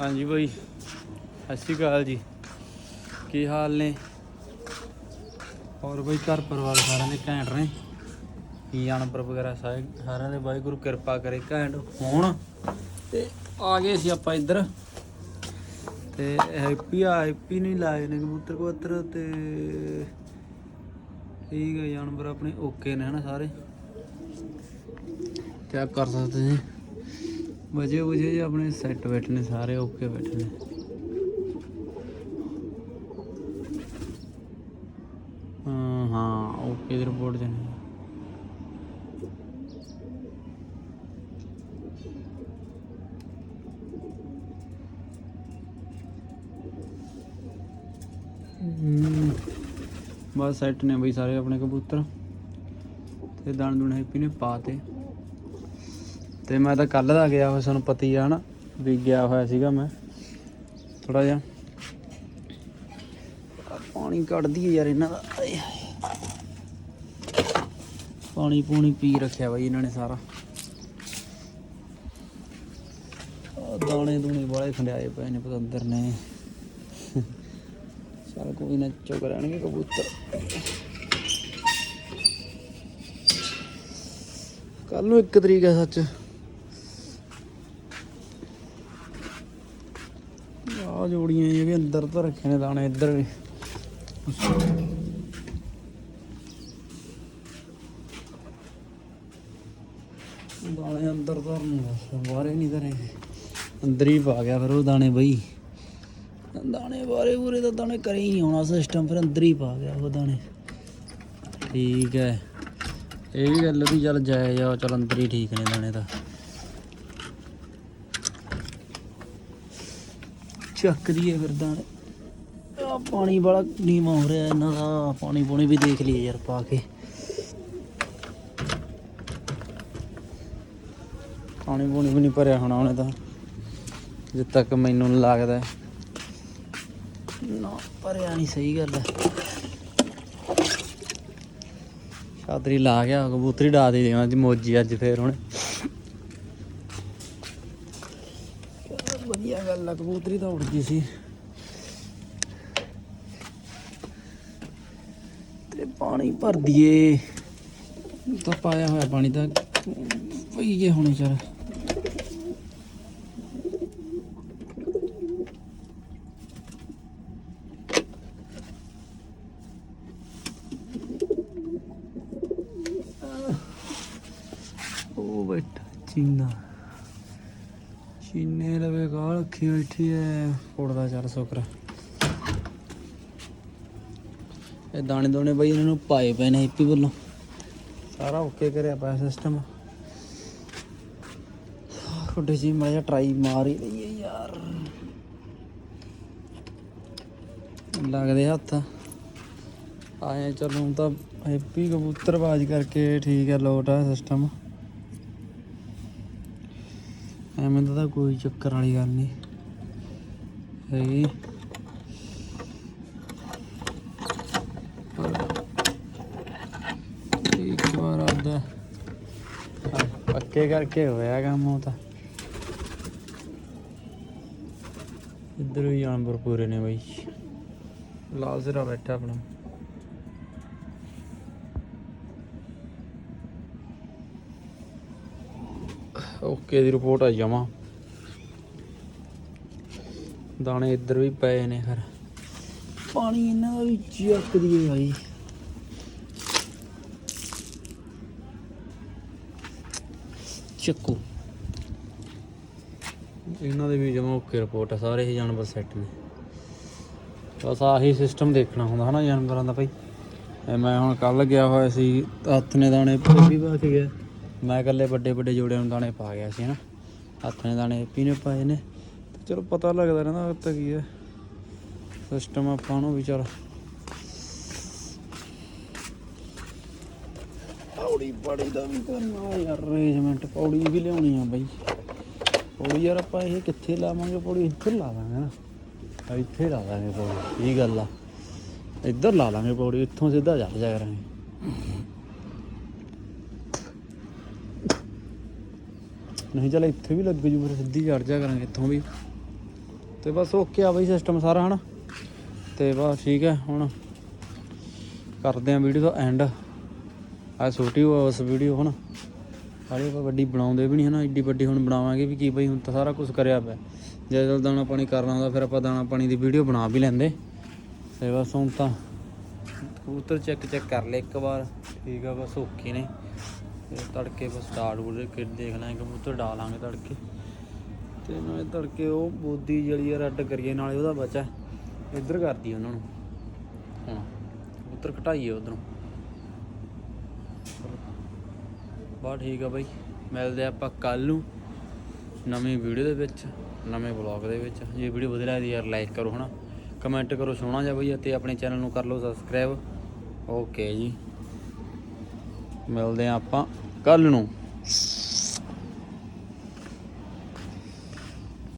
ਹਾਂਜੀ ਬਾਈ, ਸਤਿ ਸ਼੍ਰੀ ਅਕਾਲ ਜੀ। ਕੀ ਹਾਲ ਨੇ? ਹੋਰ ਬਾਈ, ਘਰ ਪਰਿਵਾਰ ਸਾਰਿਆਂ ਦੇ ਘੈਂਟ ਨੇ? ਕੀ ਜਾਨਵਰ ਵਗੈਰਾ ਸਾਰੇ ਸਾਰਿਆਂ ਦੇ ਵਾਹਿਗੁਰੂ ਕਿਰਪਾ ਕਰੇ ਘੈਂਟ ਹੋਣ। ਤੇ ਆ ਗਏ ਸੀ ਆਪਾਂ ਇੱਧਰ। ਤੇ ਹੈਪੀ ਆ, ਹੈਪੀ ਨਹੀਂ ਲਾਏ ਨੇ ਕਬੂਤਰ ਕਬੂਤਰ ਤੇ ਠੀਕ ਹੈ ਜਾਨਵਰ ਆਪਣੇ ਓਕੇ ਨੇ ਹਨਾ ਸਾਰੇ। ਕਿਆ ਕਰ ਸਕਦੇ ਜੀ ਵਜੇ ਵਜੇ ਜੀ ਆਪਣੇ ਸੈੱਟ ਬੈਠੇ ਨੇ ਸਾਰੇ ਓਕੇ ਬੈਠੇ ਨੇ ਹਾਂ ਓਕੇ ਦੀ ਰਿਪੋਰਟ ਜਨੇ ਬਸ ਸੈੱਟ ਨੇ ਬਈ ਸਾਰੇ ਆਪਣੇ ਕਬੂਤਰ। ਤੇ ਦਾਣ ਦੂਣ ਹੈਪੀ ਨੇ ਪਾਤੇ ਤੇ ਮੈਂ ਤਾਂ ਕੱਲ ਦਾ ਗਿਆ ਹੋਇਆ ਤੁਹਾਨੂੰ ਪਤਾ ਹੀ ਆ ਨਾ ਵੀ ਗਿਆ ਹੋਇਆ ਸੀਗਾ ਮੈਂ। ਥੋੜਾ ਜਿਹਾ। ਪਾਣੀ ਕੱਢਦੀ ਯਾਰ ਇਹਨਾਂ ਦਾ। ਪਾਣੀ ਪੂਣੀ ਪੀ ਰੱਖਿਆ ਬਾਈ ਇਹਨਾਂ ਨੇ ਸਾਰਾ। ਦਾਣੇ ਦੂਣੇ ਵਾਲੇ ਖੰਡਿਆਏ ਪਏ ਨੇ ਪਤੰਦਰ ਨੇ। ਚਲ ਕੋਈ ਨਾ, ਚੁੱਕ ਰਹਿਣਗੇ ਕਬੂਤਰ। ਕੱਲ ਨੂੰ 1 ਤਰੀਕ ਹੈ ਸੱਚ। ਆ ਜੋੜੀਆਂ ਇਹ ਵੀ ਅੰਦਰ ਤਾਂ ਰੱਖੇ ਨੇ ਦਾਣੇ, ਇੱਧਰ ਵੀ। ਦਾਣੇ ਅੰਦਰ ਧਰਨ ਨੂੰ ਨਹੀਂ ਧਰੇ ਅੰਦਰ ਹੀ ਪਾ ਗਿਆ ਫਿਰ ਉਹ ਦਾਣੇ ਬਈ। ਦਾਣੇ ਬਾਰੇ ਪੂਰੇ ਤਾਂ ਦਾਣੇ ਕਰੇ ਹੀ ਨਹੀਂ ਹੋਣਾ ਸਿਸਟਮ ਫਿਰ ਅੰਦਰ ਹੀ ਪਾ ਗਿਆ ਉਹ ਦਾਣੇ। ਠੀਕ ਹੈ। ਇਹ ਵੀ ਗੱਲ ਵੀ ਚੱਲ ਜਾਏ ਜਾ ਚੱਲ ਅੰਦਰ ਹੀ ਠੀਕ ਨੇ ਦਾਣੇ ਤਾਂ। ਚੱਕ ਦਈਏ ਫਿਰ ਦਾਣੇ। ਆ ਪਾਣੀ ਵਾਲਾ ਨੀਵਾ ਹੋ ਰਿਹਾ ਇਹਨਾਂ ਦਾ, ਪਾਣੀ ਪੂਣੀ ਵੀ ਦੇਖ ਲਈਏ ਯਾਰ ਪਾ ਕੇ। ਪਾਣੀ ਪੂਣੀ ਵੀ ਨਹੀਂ ਭਰਿਆ ਹੋਣਾ ਉਹਨੇ ਤਾਂ। ਜਿੱਦ ਤੱਕ ਮੈਨੂੰ ਲੱਗਦਾ। ਨਾ, ਭਰਿਆ ਨਹੀਂ ਸਹੀ ਗੱਲ ਹੈ। ਛਾਤਰੀ ਲਾ ਗਿਆ ਕਬੂਤਰੀ ਡਾ ਦੇ ਦੇਵਾਂ ਅੱਜ ਮੋਜੀ ਅੱਜ ਫੇਰ ਹੁਣ। ਵਧੀਆ ਗੱਲ ਆ, ਕਬੂਤਰੀ ਤਾਂ ਉੜ ਗਈ ਸੀ। ਤੇ ਪਾਣੀ ਭਰ ਦਈਏ। ਤਾਂ ਪਾਇਆ ਹੋਇਆ ਪਾਣੀ ਤਾਂ ਪਈ ਜੇ ਹੁਣੇ ਉਹ ਬੈਠਾ ਚੀਨਾ। ਚੀਨੇ ਲਵੇ, ਗਾਲ ਰੱਖੀ ਬੈਠੀ ਐ। ਉੜਦਾ ਚੱਲ ਸੁਕਰ। ਇਹ ਦਾਣੇ ਦੋਣੇ ਬਈ ਇਹਨਾਂ ਨੂੰ ਪਾਏ ਪਏ ਨੇ ਹੈਪੀ ਵੱਲੋਂ। ਸਾਰਾ ਓਕੇ ਕਰਿਆ ਪਿਆ ਸਿਸਟਮ ਛੋਟੇ ਜੀ ਮੈਂ ਟਰਾਈ ਮਾਰ ਹੀ ਲਈਏ ਯਾਰ। ਲੱਗਦੇ ਹੱਥ। ਆਏ ਚਲੋ ਤਾਂ ਹੈਪੀ ਕਬੂਤਰਬਾਜ਼ ਕਰਕੇ ਠੀਕ ਹੈ ਲੋਟ ਆ ਸਿਸਟਮ ਐਵੇਂ ਦਾ ਤਾਂ ਕੋਈ ਚੱਕਰ ਵਾਲੀ ਗੱਲ ਨਹੀਂ। ਹੈਗੀ। ਇੱਕ ਵਾਰ ਆਦਾ ਪੱਕੇ ਕਰਕੇ ਹੋਇਆ ਕੰਮ ਉਹ ਤਾਂ। ਇੱਧਰ ਵੀ ਜਾਨਵਰ ਪੂਰੇ ਨੇ ਬਾਈ। ਲਾਲ ਸਿਰਾ ਬੈਠਾ ਆਪਣਾ। ਓਕੇ ਦੀ ਰਿਪੋਰਟ ਆ ਜਾਵਾਂ ਦਾਣੇ ਇੱਧਰ ਵੀ ਪਏ ਨੇ ਫਿਰ। ਪਾਣੀ ਇਹਨਾਂ ਦਾ ਵੀ ਚੱਕ ਦੀਏ ਭਾਈ ਚੱਕੂ। ਇਹਨਾਂ ਦੇ ਵੀ ਜਮਾ ਓਕੇ ਰਿਪੋਰਟ ਆ ਸਾਰੇ ਹੀ ਜਾਨਵਰ ਸੈੱਟ ਨੇ। ਬਸ ਆਹੀ ਸਿਸਟਮ ਦੇਖਣਾ ਹੁੰਦਾ ਹਨਾ ਜਾਨਵਰਾਂ ਦਾ ਭਾਈ ਮੈਂ ਹੁਣ ਕੱਲ ਗਿਆ ਹੋਇਆ ਸੀ ਹੱਥ ਨੇ ਦਾਣੇ ਵੀ ਪਾ ਕੇ ਗਿਆ। ਮੈਂ ਇਕੱਲੇ ਵੱਡੇ ਵੱਡੇ ਜੋੜਿਆਂ ਨੂੰ ਦਾਣੇ ਪਾ ਗਿਆ ਸੀ ਹਨਾ। ਹੱਥ ਨੇ ਦਾਣੇ ਪੀਨੇ ਪਾਏ ਨੇ। ਤੇ ਚਲੋ ਪਤਾ ਲੱਗਦਾ ਰਹਿੰਦਾ ਤਾਂ ਕੀ ਹੈ ਸਿਸਟਮ ਆਪਾਂ ਨੂੰ ਵੀ ਚਲ। ਪੌੜੀ ਪੜੀ ਦਾ ਵੀ ਕਰਨਾ ਯਾਰ। ਅਰੇਂਜਮੈਂਟ ਪੌੜੀ ਵੀ ਲਿਆਉਣੀ ਆ ਬਾਈ। ਪੌੜੀ ਯਾਰ ਆਪਾਂ ਇਹ ਕਿੱਥੇ ਲਾਵਾਂਗੇ? ਪੌੜੀ ਇੱਥੇ ਲਾ ਦਾਂਗੇ ਨਾ। ਆ ਇੱਥੇ ਲਾ ਦਾਂਗੇ ਪੌੜੀ। ਇਹ ਗੱਲ ਆ। ਇੱਧਰ ਲਾ ਲਾਂਗੇ ਪੌੜੀ। ਇੱਥੋਂ ਸਿੱਧਾ ਚੱਲ ਜਾ ਕਰਾਂਗੇ। ਨਹੀਂ, ਚੱਲ ਇੱਥੇ ਵੀ ਲੱਗ ਜੂ, ਫਿਰ ਸਿੱਧੀ ਚੜ ਜਾ ਕਰਾਂਗੇ ਇੱਥੋਂ ਵੀ। ਤੇ ਬਸ ਓਕੇ ਆ ਬਈ ਸਿਸਟਮ ਸਾਰਾ, ਹਨਾ? ਤੇ ਬਸ ਠੀਕ ਹੈ, ਹੁਣ ਕਰਦੇ ਆ ਵੀਡੀਓ ਦਾ ਐਂਡ ਆ ਛੋਟੀ ਉਸ ਵੀਡੀਓ ਹੁਣ ਹਾਲੇ ਆਪਾਂ ਵੱਡੀ ਬਣਾਉਂਦੇ ਵੀ ਨਹੀਂ, ਹਨਾ? ਏਡੀ ਵੱਡੀ ਹੁਣ ਬਣਾਵਾਂਗੇ ਵੀ ਕੀ ਬਈ, ਹੁਣ ਤਾਂ ਸਾਰਾ ਕੁਝ ਕਰਿਆ ਪਿਆ। ਜੇ ਜਦੋਂ ਦਾਣਾ ਪਾਣੀ ਕਰਨਾ ਹੁੰਦਾ, ਫਿਰ ਆਪਾਂ ਦਾਣਾ ਪਾਣੀ ਦੀ ਵੀਡੀਓ ਬਣਾ ਵੀ ਲੈਂਦੇ। ਤੇ ਬਸ ਹੁਣ ਤਾਂ ਕਬੂਤਰ ਚੈੱਕ ਚੈੱਕ ਕਰ ਲੈ ਇੱਕ ਵਾਰ। ਠੀਕ ਆ, ਬਸ ਓਕੇ ਨੇ। ਤੇ ਤੜਕੇ ਬਸ ਸਟਾਰਟ ਹੋ ਕੇ ਦੇਖ ਲਾਂਗੇ, ਕਬੂਤਰ ਡਾਲਾਂਗੇ ਤੜਕੇ। ਤੇ ਨਾਲੇ ਤੜਕੇ ਉਹ ਬੋਦੀ ਜਿਹੜੀ ਆ ਰੱਡ ਕਰੀਏ, ਨਾਲੇ ਉਹਦਾ ਬਚਾ। ਇੱਧਰ ਕਰਦੀ ਉਹਨਾਂ ਨੂੰ। ਹੁਣ ਕਬੂਤਰ ਘਟਾਈਏ ਉਧਰੋਂ। ਬਾ ਠੀਕ ਆ ਬਾਈ, ਮਿਲਦੇ ਆਪਾਂ ਕੱਲ ਨੂੰ ਨਵੀਂ ਵੀਡੀਓ ਦੇ ਵਿੱਚ, ਨਵੇਂ ਵਲੌਗ ਦੇ ਵਿੱਚ। ਜੇ ਵੀਡੀਓ ਵਧੀਆ ਲੱਗਦੀ ਯਾਰ, ਲਾਈਕ ਕਰੋ ਹਨਾ। ਕਮੈਂਟ ਕਰੋ ਸੋਹਣਾ ਜਿਹਾ ਬਈ, ਅਤੇ ਆਪਣੇ ਚੈਨਲ ਨੂੰ ਕਰ ਲਓ ਸਬਸਕ੍ਰਾਈਬ। ਓਕੇ ਜੀ। ਮਿਲਦੇ ਆ ਆਪਾਂ। ਕੱਲ ਨੂੰ